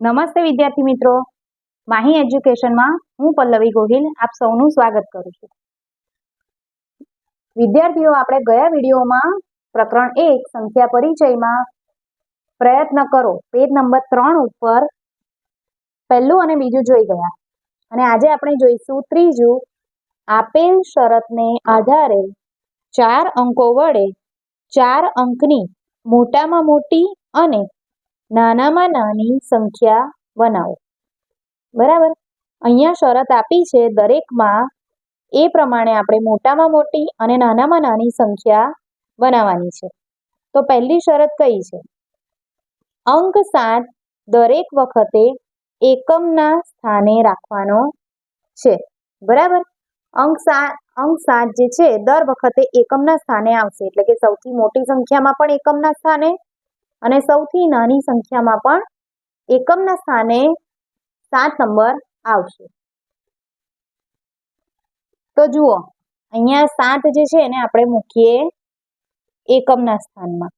નમસ્તે વિદ્યાર્થી મિત્રો. માહી એજ્યુકેશનમાં હું પલ્લવી ગોહિલ આપ સૌનું સ્વાગત કરું છું. વિદ્યાર્થીઓ, આપણે ગયા વિડીયોમાં પ્રકરણ એક, સંખ્યા પરિચયમાં પ્રયત્ન કરો. પેજ નંબર ત્રણ ઉપર પહેલું અને બીજું જોઈ ગયા. અને આજે આપણે જોઈશું ત્રીજું. આપેલ શરતને આધારે ચાર અંકો વડે ચાર અંકની મોટામાં મોટી અને નાનામાં નાની સંખ્યા બનાવો. બરાબર? અહીંયા શરત આપી છે દરેકમાં એ પ્રમાણે આપણે મોટામાં મોટી અને નાનામાં નાની સંખ્યા બનાવવાની છે. તો પહેલી શરત કઈ છે? અંક સાત દરેક વખતે એકમના સ્થાને રાખવાનો છે. બરાબર? અંક સાત અંક સાત જે છે, દર વખતે એકમના સ્થાને આવશે. એટલે કે સૌથી મોટી સંખ્યામાં પણ એકમના સ્થાને અને સૌથી નાની સંખ્યામાં પણ એકમના સ્થાને સાત નંબર આવશે. તો જુઓ, અહીંયા સાત જે છે એને આપણે મૂકીએ એકમના સ્થાનમાં.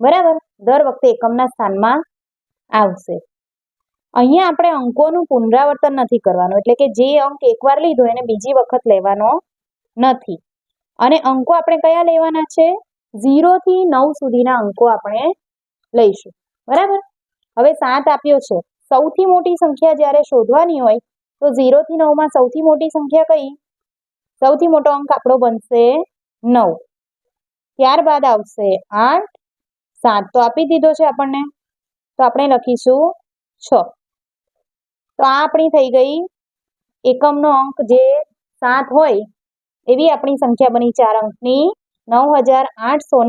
બરાબર? દર વખતે એકમના સ્થાનમાં આવશે. અહીંયા આપણે અંકોનું પુનરાવર્તન નથી કરવાનું, એટલે કે જે અંક એકવાર લીધો એને બીજી વખત લેવાનો નથી. અને અંકો આપણે કયા લેવાના છે? ઝીરો થી નવ સુધીના અંકો આપણે લઈશું. બરાબર? હવે સાત આપ્યો છે. સૌથી મોટી સંખ્યા જ્યારે શોધવાની હોય, તો ઝીરો થી નવમાં સૌથી મોટી સંખ્યા કઈ? સૌથી મોટો અંક આપણો બનશે નવ. ત્યારબાદ આવશે આઠ. સાત તો આપી દીધો છે આપણને. તો આપણે લખીશું છ. તો આ આપણી થઈ ગઈ એકમનો અંક. જે સાત હોય, એવી આપણી સંખ્યા બની ચાર અંકની નવ હજાર આઠસો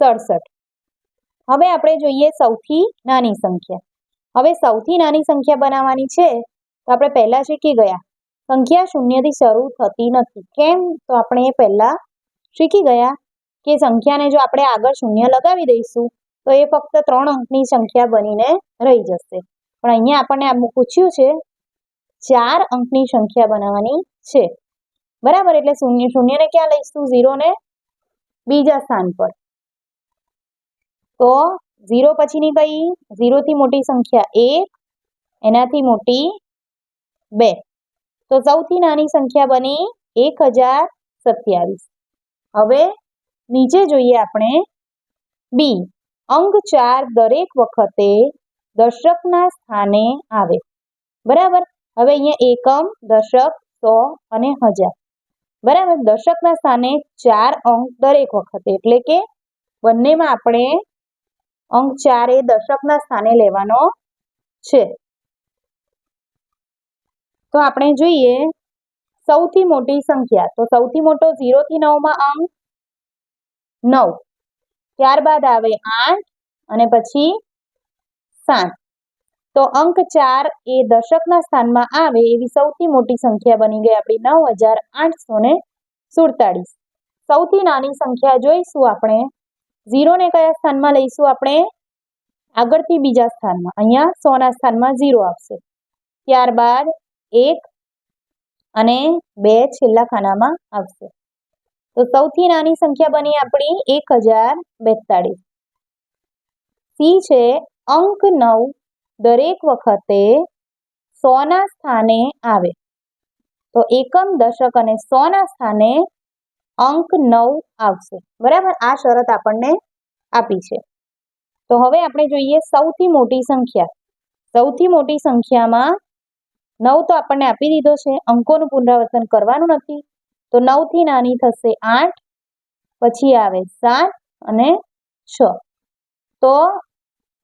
સડસઠ. હવે આપણે જોઈએ સૌથી નાની સંખ્યા. હવે સૌથી નાની સંખ્યા બનાવવાની છે, તો આપણે પહેલા શીખી ગયા. સંખ્યા શૂન્યથી શરૂ થતી નથી. કેમ? તો આપણે પહેલા શીખી ગયા કે સંખ્યાને જો આપણે આગળ શૂન્ય લગાવી દઈશું, તો એ ફક્ત ત્રણ અંકની સંખ્યા બનીને રહી જશે. પણ અહીંયા આપણને આમ પૂછ્યું છે, ચાર અંકની સંખ્યા બનાવવાની છે. બરાબર? એટલે શૂન્ય, શૂન્યને ક્યાં લઈશું? ઝીરોને બીજા સ્થાન પર. તો ઝીરો પછીની કઈ? ઝીરોથી મોટી સંખ્યા એક, એનાથી મોટી બે. તો સૌથી નાની સંખ્યા બની એક હજાર સત્યાવીસ. હવે નીચે જોઈએ આપણે બી. અંક ચાર દરેક વખતે દશકના સ્થાને આવે. બરાબર? હવે અહીંયા એકમ દશક સો અને હજાર. બરાબર? દશકના સ્થાને ચાર અંક દરેક વખતે. એટલે કે બંનેમાં આપણે અંક ચાર એ દશકના સ્થાને લેવાનો છે. તો આપણે જોઈએ સૌથી મોટી સંખ્યા. તો સૌથી મોટો ઝીરો થી નવમાં અંક નવ. ત્યારબાદ આવે આઠ અને પછી સાત. તો અંક ચાર એ દશકના સ્થાનમાં આવે એવી સૌથી મોટી સંખ્યા બની ગઈ આપણી નવ હજાર આઠસો ને સુડતાળીસ. સૌથી નાની સંખ્યા જોઈશું આપણે. ઝીરોને કયા સ્થાનમાં લઈશું આપણે? આગળથી બીજા સ્થાનમાં. અહીંયા સોના સ્થાનમાં ઝીરો આવશે. ત્યારબાદ એક અને બે છેલ્લા ખાનામાં આવશે. તો સૌથી નાની સંખ્યા બની આપણી એક હજાર બેતાળીસ. સી છે અંક નવ. દરેક વખતે સોના સ્થાને આવે. તો એકમ દશક અને સોના સ્થાને અંક નવ આવશે. બરાબર? આ શરત આપણને આપી છે. તો હવે આપણે જોઈએ સૌથી મોટી સંખ્યા. સૌથી મોટી સંખ્યામાં નવ તો આપણને આપી દીધો છે. અંકોનું પુનરાવર્તન કરવાનું નથી. તો નવથી નાની થશે આઠ, પછી આવે સાત અને છ. તો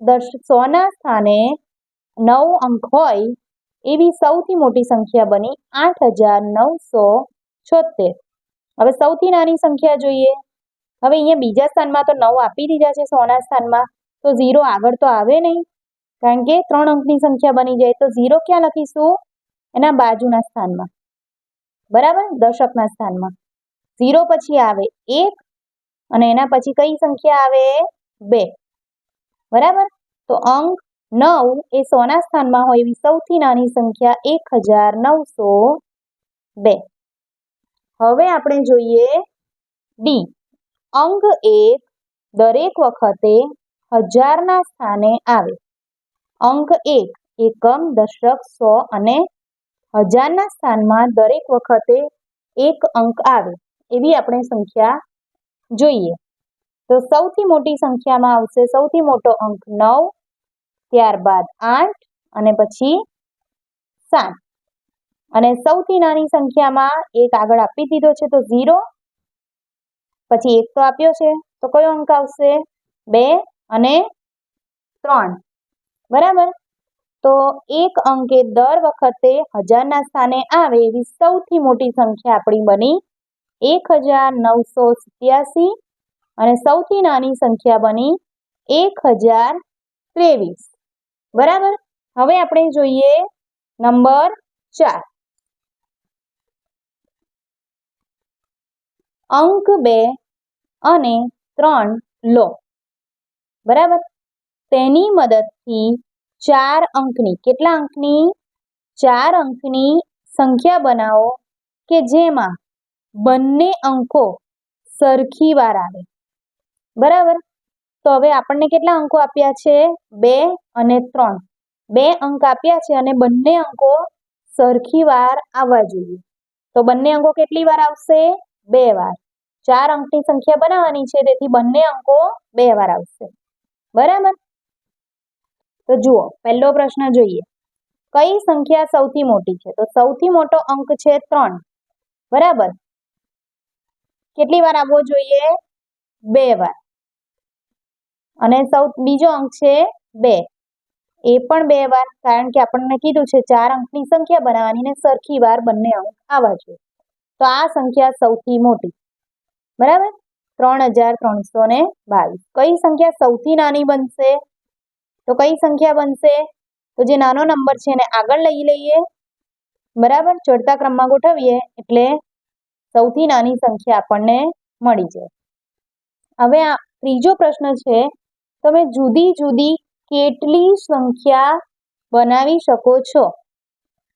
દશ સોના સ્થાને નવ અંક હોય એવી સૌથી મોટી સંખ્યા બની આઠ હજાર નવસો છોતેર હવે સૌથી નાની સંખ્યા જોઈએ. હવે અહીંયા બીજા સ્થાનમાં તો નવ આપી દીધા છે સોના સ્થાનમાં. તો ઝીરો આગળ તો આવે નહીં. કારણ કે ત્રણ અંકની સંખ્યા બની જાય. તો ઝીરો ક્યાં લખીશું? એના બાજુના સ્થાનમાં. બરાબર? દશકના સ્થાનમાં. ઝીરો પછી આવે એક અને એના પછી કઈ સંખ્યા આવે? બે. બરાબર? તો અંક નવ એ સોના સ્થાનમાં હોય એવી સૌથી નાની સંખ્યા એક હજાર નવસો બે. હવે આપણે જોઈએ ડી. અંક એક દરેક વખતે હજારના સ્થાને આવે. અંક એક એકમ, દશક, સો અને હજારના સ્થાનમાં દરેક વખતે એક અંક આવે એવી આપણે સંખ્યા જોઈએ. તો સૌથી મોટી સંખ્યામાં આવશે સૌથી મોટો અંક નવ ત્યારબાદ આઠ અને પછી સાત. અને સૌથી નાની સંખ્યામાં એક આગળ આપી દીધો છે તો ઝીરો. પછી એક તો આપ્યો છે તો કયો અંક આવશે? બે અને ત્રણ. બરાબર? તો એક અંકે દર વખતે હજારના સ્થાને આવે એવી સૌથી મોટી સંખ્યા આપણી બની એક હજાર નવસો સિત્યાસી અને સૌથી નાની સંખ્યા બની એક હજાર ત્રેવીસ. બરાબર? હવે આપણે જોઈએ નંબર ચાર. અંક બે અને ત્રણ લો. બરાબર? તેની મદદથી ચાર અંકની, કેટલા અંકની? ચાર અંકની સંખ્યા બનાવો કે જેમાં બંને અંકો સરખી વાર આવે. બરાબર? તો હવે આપણને કેટલા અંકો આપ્યા છે? બે અને ત્રણ. બે અંક આપ્યા છે અને બંને અંકો સરખી વાર આવવા જોઈએ. તો બંને અંકો કેટલી વાર આવશે? બે વાર. ચાર અંકની સંખ્યા બનાવવાની છે, તેથી બંને અંકો બે વાર આવશે. બરાબર? તો જુઓ, પહેલો પ્રશ્ન જોઈએ. કઈ સંખ્યા સૌથી મોટી છે? તો સૌથી મોટો અંક છે ત્રણ. બરાબર? કેટલી વાર આવવો જોઈએ? બે વાર. અને સૌ, બીજો અંક છે બે. એ પણ બે વાર, કારણ કે આપણને કીધું છે ચાર અંકની સંખ્યા બનાવવાની ને સરખી વાર બંને અંક આવવા જોઈએ. તો આ સંખ્યા સૌથી મોટી. બરાબર? ત્રણ હજાર ત્રણસો ને બાવીસ. કઈ સંખ્યા સૌથી નાની બનશે? તો કઈ સંખ્યા બનશે? તો જે નાનો નંબર છે એને આગળ લઈ લઈએ. બરાબર? ચડતા ક્રમમાં ગોઠવીએ, એટલે સૌથી નાની સંખ્યા આપણને મળી જાય. હવે આ ત્રીજો પ્રશ્ન છે તમે જુદી જુદી કેટલી સંખ્યા બનાવી શકો છો?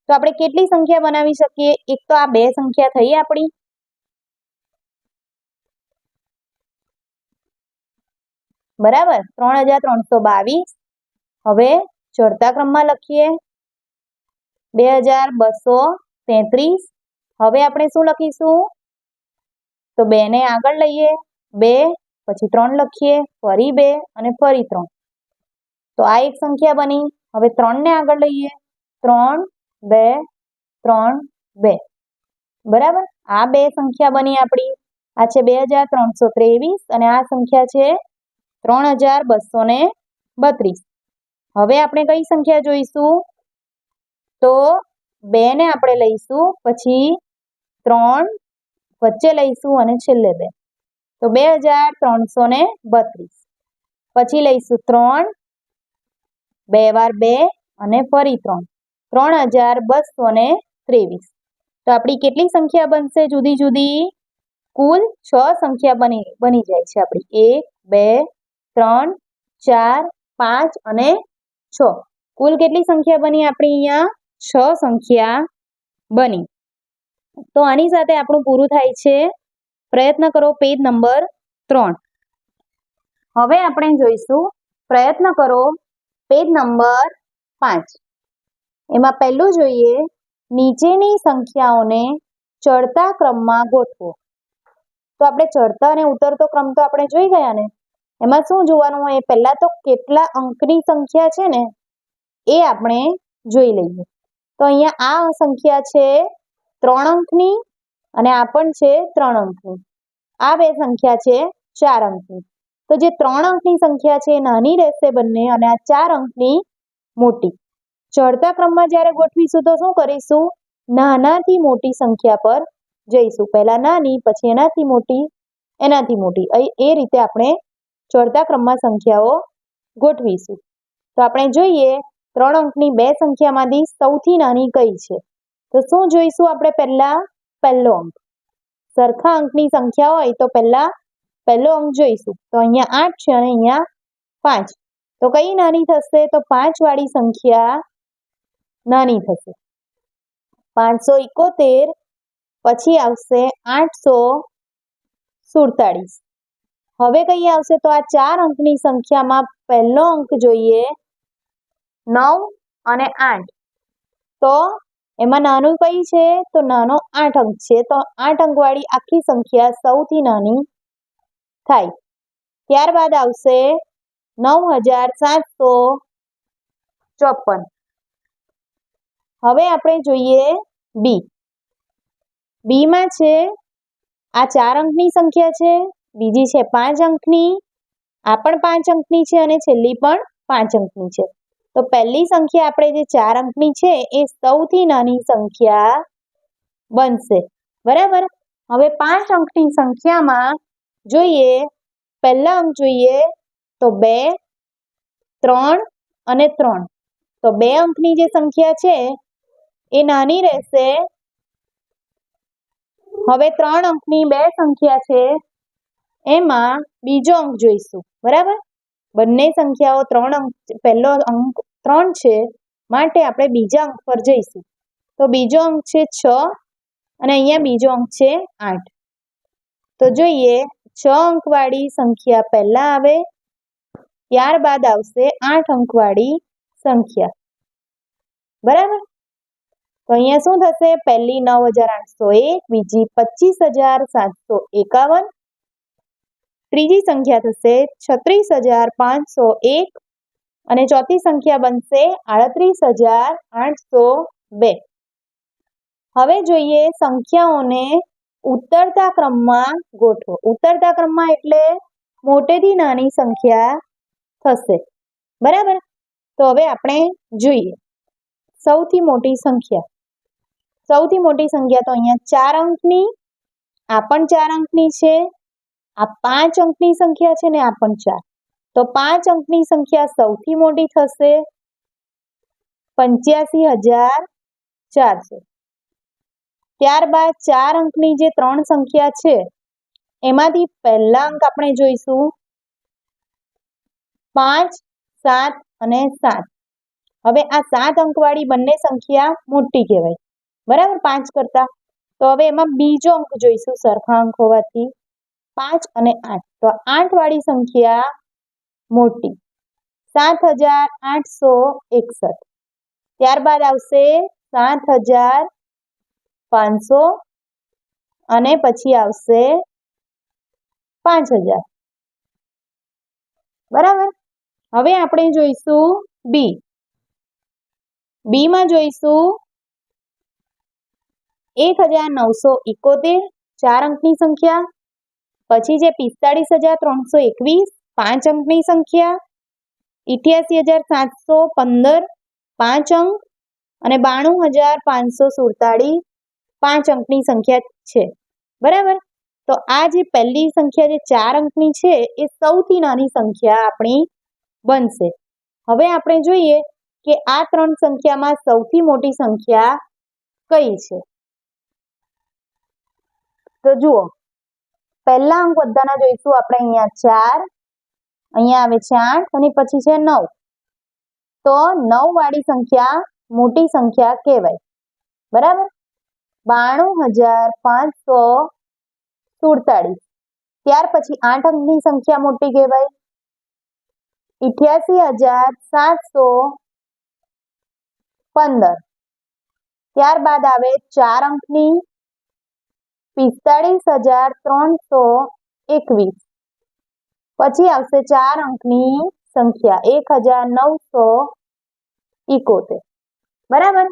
તો આપણે કેટલી સંખ્યા બનાવી શકીએ? એક તો આ બે સંખ્યા થઈ આપણી. બરાબર? ત્રણ હજાર ત્રણસો બાવીસ. હવે ચડતા ક્રમમાં લખીએ. બે હજાર બસો તેત્રીસ. હવે આપણે શું લખીશું? તો બેને આગળ લઈએ. બે પછી ત્રણ લખીએ, ફરી બે અને ફરી ત્રણ. તો આ એક સંખ્યા બની. હવે ત્રણને આગળ લઈએ. ત્રણ, બે ત્રણ, બે. બરાબર? આ બે સંખ્યા બની આપણી. આ છે બે હજાર ત્રણસો ત્રેવીસ અને આ સંખ્યા છે ત્રણ હજાર બસો બત્રીસ. હવે આપણે કઈ સંખ્યા જોઈશું? તો બે ને આપણે લઈશું, પછી ત્રણ વચ્ચે લઈશું અને છેલ્લે બે. તો બે હજાર ત્રણસો ને બત્રીસ. પછી લઈશું ત્રણ, બે વાર બે અને ફરી ત્રણ. ત્રણ હજાર બસો ને ત્રેવીસ. તો આપણી કેટલી સંખ્યા બનશે જુદી જુદી? કુલ છ સંખ્યા બની બની જાય છે આપણી. એક, બે, ત્રણ, ચાર, પાંચ અને છ. કુલ કેટલી સંખ્યા બની આપણી અહીંયા? છ સંખ્યા બની. તો આની સાથે આપણું પૂરું થાય છે પ્રયત્ન કરો પેજ નંબર ત્રણ. હવે આપણે જોઈશું, પ્રયત્ન કરો પેજ નંબર પાંચ. એમાં પહેલું જોઈએ, નીચેની સંખ્યાઓને ચડતા ક્રમમાં ગોઠવો. તો આપણે ચડતા અને ઉતરતો ક્રમ તો આપણે જોઈ ગયા ને? એમાં શું જોવાનું હોય? પહેલા તો કેટલા અંકની સંખ્યા છે ને, એ આપણે જોઈ લઈએ. તો અહીંયા આ સંખ્યા છે ત્રણ અંકની અને આ પણ છે ત્રણ અંકની આ બે સંખ્યા છે ચાર અંકની તો જે ત્રણ અંકની સંખ્યા છે એ નાની રહેશે બંને અને આ ચાર અંકની મોટી. ચડતા ક્રમમાં જ્યારે ગોઠવીશું તો શું કરીશું? નાનાથી મોટી સંખ્યા પર જઈશું. પહેલાં નાની, પછી એનાથી મોટી એનાથી મોટી. એ રીતે આપણે ચડતા ક્રમમાં સંખ્યાઓ ગોઠવીશું. તો આપણે જોઈએ ત્રણ અંકની બે સંખ્યામાંથી સૌથી નાની કઈ છે? તો શું જોઈશું આપણે પહેલા? પહેલો અંક. સરખા અંકની સંખ્યા હોય તો પહેલા પહેલો અંક જોઈશું. તો અહીંયા આઠ છે અને અહીંયા પાંચ. તો કઈ નાની થશે? તો પાંચ વાળી સંખ્યા નાની થશે. પાંચસો એકોતેર, પછી આવશે આઠસો સુડતાળીસ. હવે કઈ આવશે? તો આ ચાર અંકની સંખ્યામાં પહેલો અંક જોઈએ નવ અને આઠ. તો એમાં નાનું કઈ છે? તો નાનો આઠ અંક છે. તો આઠ અંકવાળી આખી સંખ્યા સૌથી નાની થાય. ત્યારબાદ આવશે નવ હજાર સાતસો ચોપન. હવે આપણે જોઈએ બી બીમાં છે, આ ચાર અંકની સંખ્યા છે. બીજી છે પાંચ અંકની, આ પણ પાંચ અંકની છે અને છેલ્લી પણ પાંચ અંકની છે. તો પહેલી સંખ્યા આપણે જે ચાર અંકની છે, એ સૌથી નાની સંખ્યા બનશે. બરાબર? હવે પાંચ અંકની સંખ્યામાં જોઈએ, પહેલા અંક જોઈએ, તો બે, ત્રણ અને ત્રણ. તો બે અંકની જે સંખ્યા છે, એ નાની રહેશે. હવે ત્રણ અંકની બે સંખ્યા છે, એમાં બીજો અંક જોઈશું. બરાબર? બંને સંખ્યાઓ ત્રણ અંક, પહેલો અંક ત્રણ છે, માટે આપણે બીજા અંક પર જઈશું. તો બીજો અંક છે છ અને અહીંયા બીજો અંક છે આઠ. તો જોઈએ, છ અંકવાળી સંખ્યા પહેલાં આવે, ત્યારબાદ આવશે આઠ અંકવાળી સંખ્યા. બરાબર? તો અહીંયા શું થશે? પહેલી નવ હજાર આઠસો એક, બીજી પચીસ હજાર સાતસો એકાવન, ત્રીજી સંખ્યા થશે છત્રીસ હજાર પાંચસો એક અને ચોથી સંખ્યા બનશે આડત્રીસ હજાર આઠસો બે. હવે જોઈએ સંખ્યાઓને ઉતરતા ક્રમમાં ગોઠવો. ઉતરતા ક્રમમાં એટલે મોટેથી નાની સંખ્યા થશે. બરાબર? તો હવે આપણે જોઈએ. સૌથી મોટી સંખ્યા. સૌથી મોટી સંખ્યા તો અહીંયા ચાર અંકની, આ પણ ચાર અંકની છે, આ પાંચ અંકની સંખ્યા છે ને આ પણ ચાર. તો પાંચ અંકની સંખ્યા સૌથી મોટી થશે પંચ્યાસી હજાર ચારસો. ત્યારબાદ ચાર અંકની જે ત્રણ સંખ્યા છે, એમાંથી પહેલા અંક આપણે જોઈશું. પાંચ, સાત અને સાત. હવે આ સાત અંકવાળી બંને સંખ્યા મોટી કહેવાય. બરાબર પાંચ કરતા. તો હવે એમાં બીજો અંક જોઈશું સરખા અંક હોવાથી. પાંચ અને આઠ. તો આઠ વાળી સંખ્યા મોટી. સાત હજાર આઠસો એકસઠ. ત્યારબાદ આવશે સાત હજાર પાંચસો અને પછી આવશે પાંચ હજાર. બરાબર? હવે આપણે જોઈશું બી. બીમાં જોઈશું એક હજાર નવસો એકોતેર, ચાર અંકની સંખ્યા, પછી છે પિસ્તાળીસ હજાર ત્રણસો એકવીસ પાંચ અંકની સંખ્યા, ઇઠ્યાસી હજાર સાતસો પંદર, પાંચ અંક અને બાણું હજાર પાંચસો સુડતાળીસ પાંચ અંકની સંખ્યા છે. બરાબર? તો આ જે પહેલી સંખ્યા જે ચાર અંકની છે, એ સૌથી નાની સંખ્યા આપણી બનશે. હવે આપણે જોઈએ કે આ ત્રણ સંખ્યામાં સૌથી મોટી સંખ્યા કઈ છે? તો જુઓ, પહેલા અંક બધાના જોઈશું. આપણે અહીંયા ચાર અહીંયા આવે છે આઠ અને પછી છે નવ. તો નવ વાળી સંખ્યા મોટી સંખ્યા કહેવાય. બરાબર? બાણું હજાર પાંચસો સુડતાળીસ. ત્યાર પછી આઠ અંકની સંખ્યા મોટી કહેવાય. ઇઠ્યાસી હજાર સાતસો પંદર. ત્યારબાદ આવે ચાર અંકની પિસ્તાળીસ હજાર ત્રણસો એકવીસ. પછી આવશે ચાર અંકની સંખ્યા, એક હજાર નવસો ઇકોતેર બરાબર?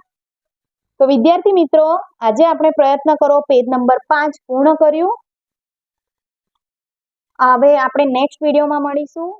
તો વિદ્યાર્થી મિત્રો, આજે આપણે પ્રયત્ન કરો પેજ નંબર પાંચ પૂર્ણ કર્યું. હવે આપણે નેક્સ્ટ વિડીયોમાં મળીશું.